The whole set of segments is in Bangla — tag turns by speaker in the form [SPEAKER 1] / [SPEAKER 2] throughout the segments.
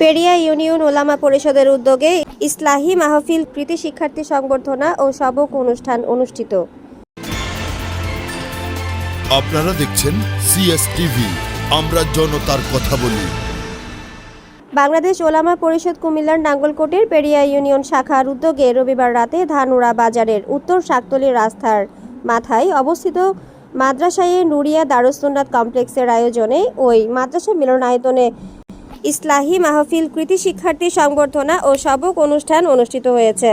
[SPEAKER 1] পেরিয়া ইউনিয়ন ওলামা পরিষদের উদ্যোগে ইসলাহি মাহফিল কৃতি শিক্ষার্থী সংবর্ধনা ও সবক অনুষ্ঠান অনুষ্ঠিত।
[SPEAKER 2] আপনারা দেখছেন সিএস টিভি আমরা জনতার কথা বলি।
[SPEAKER 1] বাংলাদেশ ওলামা পরিষদ কুমিল্লার নাঙ্গলকোটের পেরিয়া ইউনিয়ন শাখার উদ্যোগে রবিবার রাতে ধানুরা বাজারের উত্তর শাকতলী রাস্তার মাথায় অবস্থিত মাদ্রাসায়ে নুরিয়া দারুসুন্নাত কমপ্লেক্সের আয়োজনে ওই মাদ্রাসা মিলনায়তনে ইসলাহি মাহফিল, কৃতি শিক্ষার্থী সংবর্ধনা ও সবক অনুষ্ঠান অনুষ্ঠিত হয়েছে।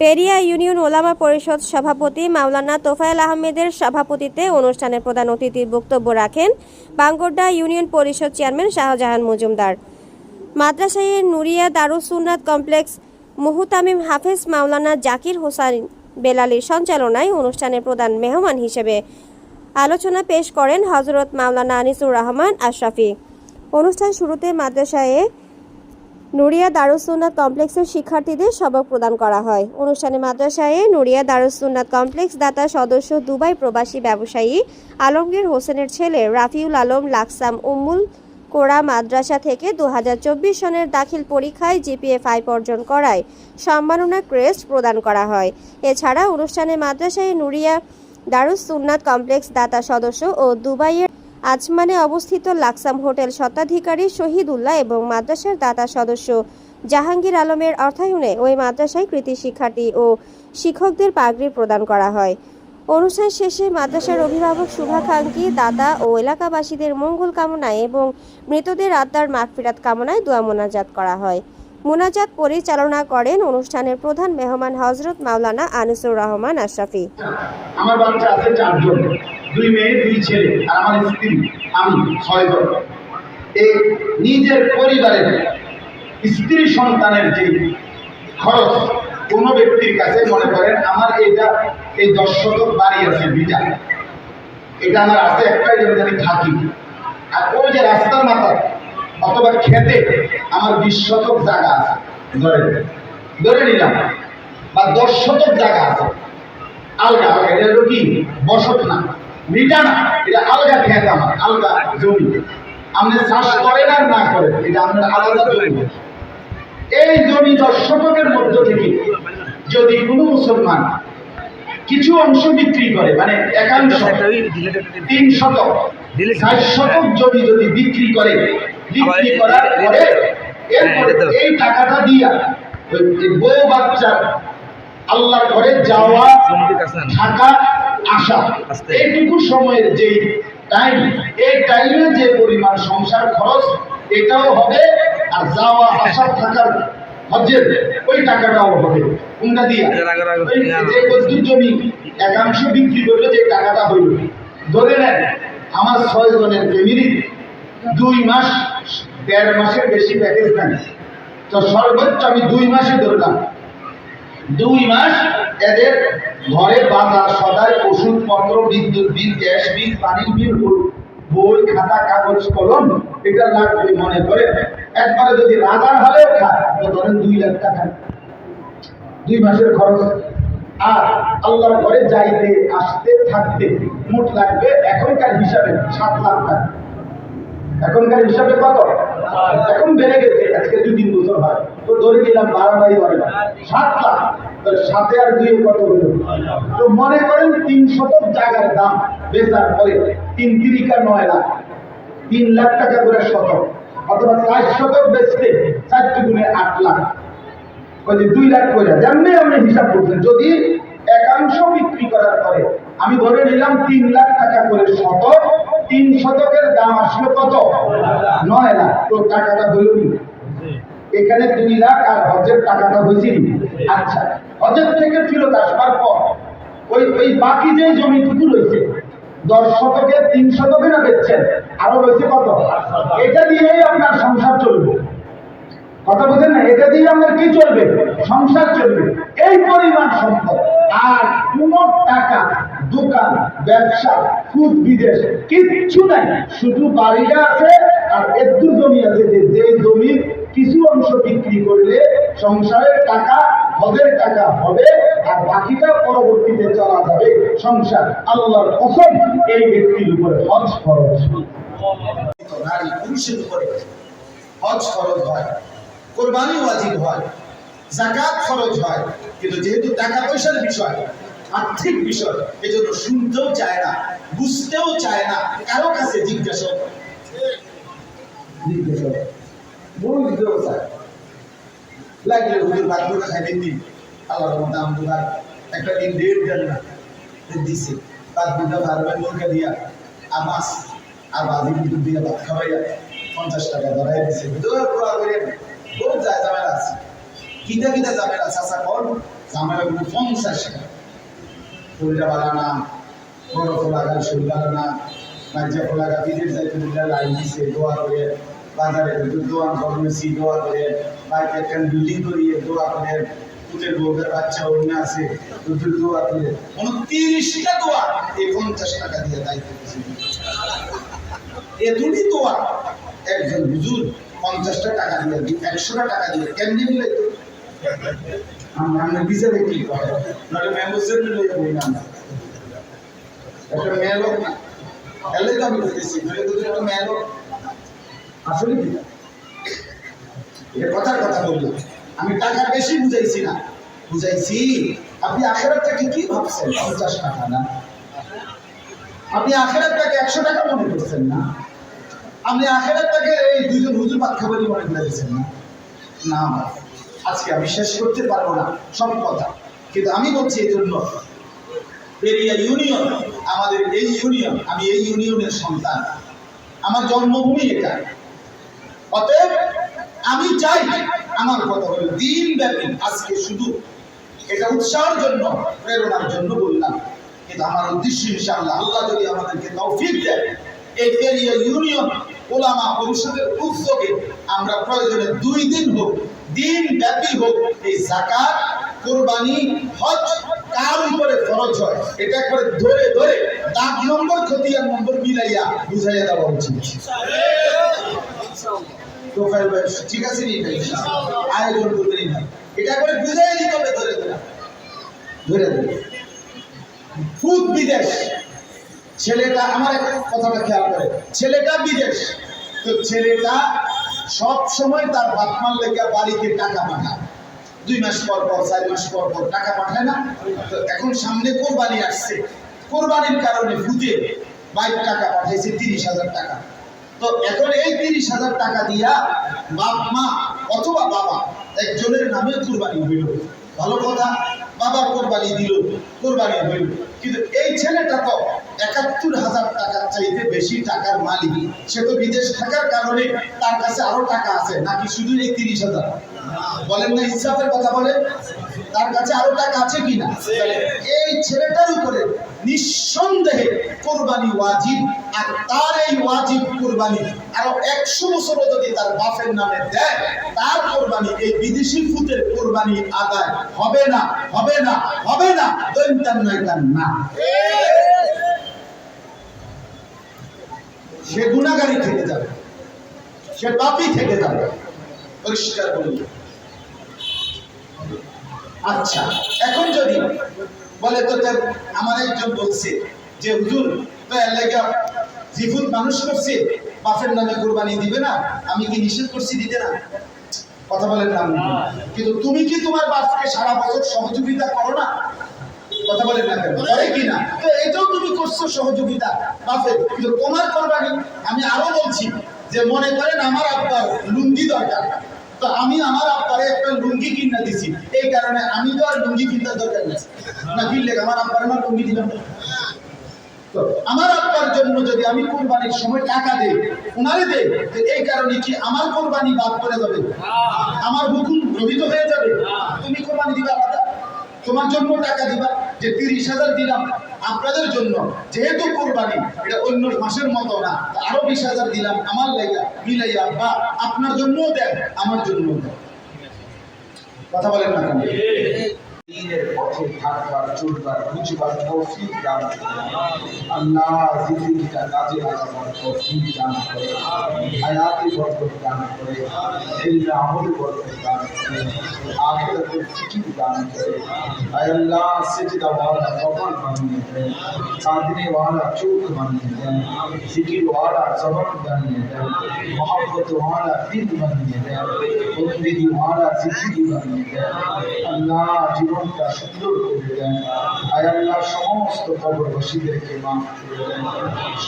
[SPEAKER 1] পেরিয়া ইউনিয়ন ওলামা পরিষদ সভাপতি মাওলানা তোফায়েল আহমেদের সভাপতিত্বে অনুষ্ঠানে প্রধান অতিথির বক্তব্য রাখেন Bangodda union Parishad chairman Shahjahan Majumdar. Madrasaye Nuria Darussunnat complex মুহুতামিম হাফেজ মাওলানা জাকির হোসাইন বেলালির সঞ্চালনায় অনুষ্ঠানের প্রধান মেহমান হিসেবে আলোচনা পেশ করেন হজরত মাওলানা আনিসুর রহমান আশরাফি। অনুষ্ঠান শুরুতে মাদ্রাসায় নুরিয়া দারুসুন্নাত কমপ্লেক্সের শিক্ষার্থীদের সবক প্রদান করা হয়। অনুষ্ঠানে মাদ্রাসায় নুরিয়া দারুসুন্নাত কমপ্লেক্স দাতা সদস্য দুবাই প্রবাসী ব্যবসায়ী আলমগীর হোসেনের ছেলে রাফিউল আলম লাকসাম উম্মুল কোরা মাদ্রাসা থেকে দু হাজার চব্বিশ সনের দাখিল পরীক্ষায় জিপিএ ফাইভ অর্জন করায় সম্মাননা ক্রেস্ট প্রদান করা হয়। এছাড়া অনুষ্ঠানে মাদ্রাসায় নুরিয়া দারুস সুন্নাত কমপ্লেক্স দাতা সদস্য ও দুবাইয়ের আজমানে অবস্থিত লাকসাম হোটেল স্বত্বাধিকারী শহীদুল্লাহ এবং মাদ্রাসার দাতা সদস্য জাহাঙ্গীর আলমের অর্থায়নে ওই মাদ্রাসায় কৃতি শিক্ষার্থী ও শিক্ষকদের পাগড়ি প্রদান করা হয়। অনুষ্ঠান শেষে মাদ্রাসার অভিভাবক শুভাকাঙ্ক্ষী, দাতা ও এলাকাবাসীদের মঙ্গল কামনায় এবং মৃতদের আত্মার মাগফিরাত কামনায় দোয়া মোনাজাত করা হয়। মোনাজাত পরিচালনা করেন অনুষ্ঠানের প্রধান মেহমান হজরত মাওলানা আনিসুর রহমান আশরাফি।
[SPEAKER 3] আমার বাচ্চা আছে চারজন, দুই মেয়ে, দুই ছেলে, আর আমার স্ত্রী, আমি ছয়জন এই নিজের পরিবারের স্ত্রী সন্তানের যে খরচ, কোন ব্যক্তির কাছে মনে করেন আমার এটা এই দশ শতক বাড়ি আছে বিটা এটা আমার আছে একটাই জন্য আমি থাকি। আর ওই যে রাস্তার মাথা অথবা খেতে আমার বিশ শতক জায়গা আছে। ধরে ধরে নিলাম। বা দশ শতক জায়গা আছে। আলগা আলগা। এটা হলো কি? বসত না। মিটা না। এটা আলগা খেত আমার। আলগা জমি। আপনি চাষ করেন আর না করেন, এটা আপনার আলাদা জমি। এই জমি দশ শতকের মধ্য থেকে যদি কোনো মুসলমান কিছু অংশ বিক্রি করে মানে একাংশ, তিন শতক ষাট শতক জমি যদি বিক্রি করে বিক্রি করার পরে এই টাকাটা দিয়া বউ বাচ্চার আল্লাহর ঘরে যাওয়া থাকা আসা এইটুকু সময়ের যে টাইম এই টাইমে যে পরিমাণ সংসার খরচ এটাও হবে আর যাওয়া আসা থাকার হজের ওই টাকাটাও হবে। কোনটা দিয়ে? যে বস্তুর জমি একাংশ বিক্রি করলে যে টাকাটা হইল। ধরে নেন আমার ছয় জনের ফ্যামিলি দুই মাস, দেড় মাসের বেশি প্যাকেজ নেন তো সর্বোচ্চ আমি দুই মাসে ধরলাম। দুই মাস এদের ঘরে বাজার, সদাই ওষুধপত্র, বিদ্যুৎ বিল, গ্যাস বিল পানির বিল, বই খাতা, কাগজ, কলম, এটা লাগবে মনে করে। একবারে যদি রাজার হলেও খায় ধরেন দুই লাখ টাকা। দুই মাসের খরচ। আর আল্লাহর ঘরে যাইতে, আসতে, থাকতে মোট লাগবে এখনকার হিসাবে সাত লাখ টাকা। এখনকার হিসাবে কত? এখন বেড়ে গেছে, আজকে দুই তিন বছর হয়। তো ধরে নিলাম বাড়াবাড়ি করে না। সাত লাখ। তো সাথে আর দুই কত হলো? তো মনে করেন তিন শতক জায়গার দাম বেচার পরে তিন তিরিকা নয় লাখ। তিন লাখ টাকা করে শতক। অথবা চার শতক বেচতে চারটি গুণে আট লাখ। ওই দুই লাখ করে যেমনি আপনি হিসাব করছেন, যদি একাংশ বিক্রি করার পরে আমি ধরে নিলাম তিন লাখ টাকা করে শতক, তিন শতকের দাম আসলো কত? নয় লাখ। তো টাকাটা হইল এখানে দুই লাখ আর হজের টাকাটা হয়েছে কি? আচ্ছা হজের থেকে ফেরত আসবার পর ওই ওই বাকি যে জমিটুকু রয়েছে, দশ শতকে তিন শতকে না বেচছেন, আরও রয়েছে কত? এটা দিয়েই আপনার সংসার চলবে। কথা বুঝেন না? এটা দিয়ে আমাদের কি চলবে? সংসার চলবে। এই পরিমাণ সম্পদ। আর কোন টাকা, দোকান, ব্যবসা খুদ বিদেশ, কিচ্ছু নাই। শুধু বাড়িটা আছে আর একটু জমি আছে যে যে জমির কিছু অংশ বিক্রি করলে সংসারের টাকা, হজের টাকা হবে আর বাকিটা পরবর্তীতে চলা যাবে সংসার। আল্লাহর কসম, এই ব্যক্তির উপরে হজ খরচ নারী পুরুষের উপরে হজ খরচ হয়। কোরবানি ওয়াজিব হয় জাকাত খরচ হয়, কিন্তু যেহেতু টাকা পয়সার বিষয়, আর্থিক বিষয়, এজন্য শুনতেও চায় না, বুঝতেও চায় না, কারও কাছে জিজ্ঞাসা একটা দিন আর মাছ, আর পঞ্চাশ টাকা ধরাই দিছে। যায় ঝামেলা আছে। কিতা কিতা ঝামেলা চাষা কর ঝামেলা গুলো পঞ্চাশ টাকা শরীরটা বালা না বড় খোলাগা শরীর বালা না মাঝে খোলাগা বিদেশ যাইতে দিলে লাইন দিছে, দোয়া করে বাজারে দোয়ান করেছি দোয়া করে বাইকে একটা বিল্ডিং করিয়ে দোয়া করে দুধের বউদের বাচ্চা, অন্য আছে, দুধের দোয়া করে, উনত্রিশটা দোয়া এই পঞ্চাশ টাকা দিয়ে দায়িত্ব দিয়েছি। এ দুটি দোয়া একজন হুজুর পঞ্চাশটা টাকা দিয়ে দি একশোটা টাকা দিয়ে কেমনি দিলে তো? আমরা কি লইয়া বই না। একটা লোক না। তো আমি বলতেছি তো একটা লোক। আসলে কি? এটা কথার কথা বললাম আমি টাকা বেশি বুঝাইছি না। বুঝাইছি, আপনি আখেরাতটাকে কি ভাবছেন? পঞ্চাশ টাকা না? আপনি আখেরাতটাকে একশো টাকা মনে করছেন না? আপনি আখেরাতটাকে এই দুইজন হুজুর ভাত খাবারই মনে করে দিচ্ছেন না? না আজকে আমি শেষ করতে পারব না, সব কথা। কিন্তু আমি বলছি এই জন্য পেরিয়া ইউনিয়ন, আমাদের এই ইউনিয়ন, আমি এই ইউনিয়নের সন্তান। আমার জন্মভূমি এটা। অতএব আমি চাই আমার কথা হলো দিন ব্যাপী, আজকে শুধু এটা উৎসাহের জন্য, প্রেরণার জন্য বললাম। কিন্তু আমার উদ্দেশ্য ইনশাআল্লাহ, আল্লাহ যদি আমাদেরকে তৌফিক দেয় এই এরিয়া ইউনিয়ন ওলামা পরিষদের উদ্যোগে আমরা প্রয়োজনে দুই দিন হোক, দিন ব্যাপী হোক এই জাকাত, কোরবানি, হজ কার উপরে খরচ হয়। এটা করে ধরে ধরে দাগ নম্বর খতিয়ান নম্বর মিলাইয়া বুঝাইয়া দেওয়া উচিত। ঠিক আছে নি আয়োজন করতে নি ভাই। এটা করে বুঝাই দিতে হবে ধরে ধরে। ধরে ধরে। ফুদ বিদেশ। ছেলেটা, আমার কথাটা খেয়াল করে। ছেলেটা বিদেশ। তো ছেলেটা সব সময় তার বাপ মার লেগে বাড়িতে টাকা পাঠায়। দুই মাস পর পর, চার মাস পর পর টাকা পাঠায় না। তো এখন সামনে কোরবানি আসছে। কোরবানির কারণে ফুটে বাইক টাকা পাঠাইছে তিরিশ হাজার টাকা। তো এখন এই তিরিশ হাজার টাকা দিয়া বাপ মা অথবা বাবা একজনের নামে কোরবানি হইল। ভালো কথা? বাবা কোরবানি দিল, কোরবানি হইল। কিন্তু এই ছেলেটা তো একাত্তর হাজার টাকার চাইতে বেশি টাকার মালিক। সে তো বিদেশ থাকার কারণে তার কাছে আরও টাকা আছে, নাকি শুধু এই তিরিশ হাজার? বলেন না, ইনসাফের কথা বলেন। তার কাছে আরও টাকা আছে কিনা? এই ছেলেটার উপরে নিঃসন্দেহে কোরবানি ওয়াজিব, আর তার এই ওয়াজিব কোরবানি আরও একশো বছরও যদি তার বাপের নামে দেয়, তার কোরবানি, এই বিদেশি ফুতের কোরবানি আদায় হবে না হবে না হবে না দৈন্তান নয়তান না। সে গুণাগারী থেকে যাবে, সে পাপি থেকে যাবে। পরিষ্কার বলি আচ্ছা এখন যদি বলে তো আমার একজন বলছে যে, হুজুর, তো এলাকা জিফুত মানুষ করছে, বাপের নামে কোরবানি দিবে না? আমি কি নিষেধ করছি দিতে না? কথা বলেন না। কিন্তু তুমি কি তোমার বাপকে সারা বছর সহযোগিতা করো না? কথা বলেন না করে কি না? তো এটাও তুমি করছ সহযোগিতা বাপের। কিন্তু তোমার কোরবানি, আমি আরও বলছি যে, মনে করেন আমার আব্বার লুঙ্গি দরকার। তো আমি আমার আব্বারে একটা লুঙ্গি কিনে দিছি। এই কারণে আমি তো আর লুঙ্গি কিনতে দরকার নেই। না কিনলে আমার আব্বার আমার লুঙ্গি দিলাম। তো আমার আব্বার জন্য যদি আমি কোরবানির সময় টাকা দেই উনারে দেই এই কারণে কি আমার কোরবানি বাদ করে যাবে? আমার হুকুম গ্রহিত হয়ে যাবে? তুমি কোরবানি দিবে আলাদা তোমার জন্য টাকা দিবা, যে তিরিশ হাজার দিলাম আপনাদের জন্য। যেহেতু কোরবানি, এটা অন্য মাসের মতো না আরও বিশ হাজার দিলাম আমার লাইয়া মিলাইয়া বা আপনার জন্যও দেন, আমার জন্যও দেন। কথা বলেন না পথে থাকবার, চলবার, বুঝবার তৌফিক দান করে। আল্লাহ জিন্দিগিটা কাজে লাগাবার তৌফিক দান করে হায়াতে বরকত দান করে এলমে আমলে বরকত দান আখিরাতের ফিকির দান করে আল্লাহ সেজদা ওয়ালা কপাল বানিয়ে দেন। কাঁদনে ওয়ালা চোখ বানিয়ে দেন। ফিকির ওয়ালা জবান বানিয়ে দেন। মোহাম্মত ওয়ালা দিল বানিয়ে দেন। বন্দিগি ওয়ালা জিন্দগি বানিয়ে দেন। আল্লাহ জীবনটা সুন্দর করে দেন আর আল্লাহ সমস্ত কবরবাসীদেরকে মাফ করে দেন।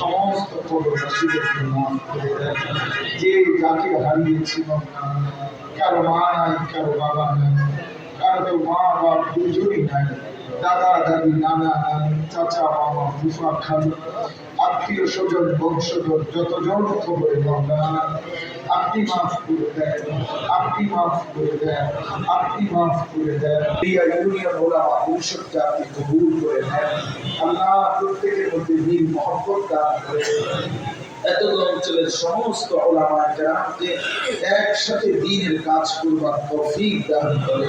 [SPEAKER 3] সমস্ত কবরবাসীদেরকে মাফ করে দেন। যে যাকে হারিয়েছিল কারও মা নাই, কারও বাবা নাই, কারও মা বাপ দুজনই নাই। দাদা, দাদি, নানা, নানি, চাচা, মামা, ফুফা, খালু, আত্মীয় স্বজন, বংশধর, যতজন খবরে বাংলা আপনি মাফ করে দেন, আপনি মাফ করে দেন, আপনি মাফ করে দেন। ইউনিয়ন আপনি কবুল করে আল্লাহ প্রত্যেকের মধ্যে নীল মহব্বত দান করে। এত অঞ্চলের সমস্ত ওলামা কেরামকে একসাথে দিনের কাজ করবার তৌফিক দান করে।